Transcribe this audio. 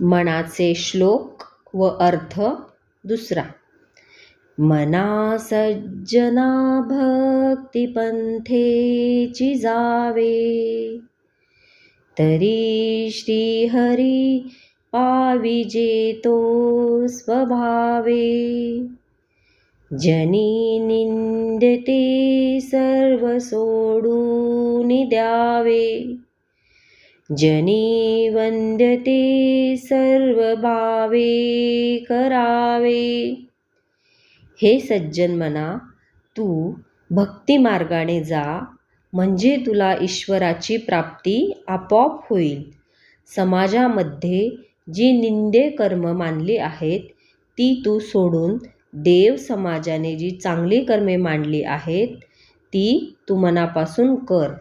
मनाचे श्लोक व अर्थ दुसरा. मना सज्जना भक्तिपंथेची जावे. तरी श्रीहरी पाविजे तो स्वभावे. जनी निंदते सर्व सोडून द्यावे. जनी वंदते सर्व भावे करावे। हे सज्जन मना तू भक्तिमार्गाने जा म्हणजे तुला ईश्वराची प्राप्ती आपोआप होईल. समाजामध्ये जी निंदे कर्म मानली आहेत ती तू सोडून देव समाजाने जी चांगली कर्मे मांडली आहेत ती तू मनापासून कर.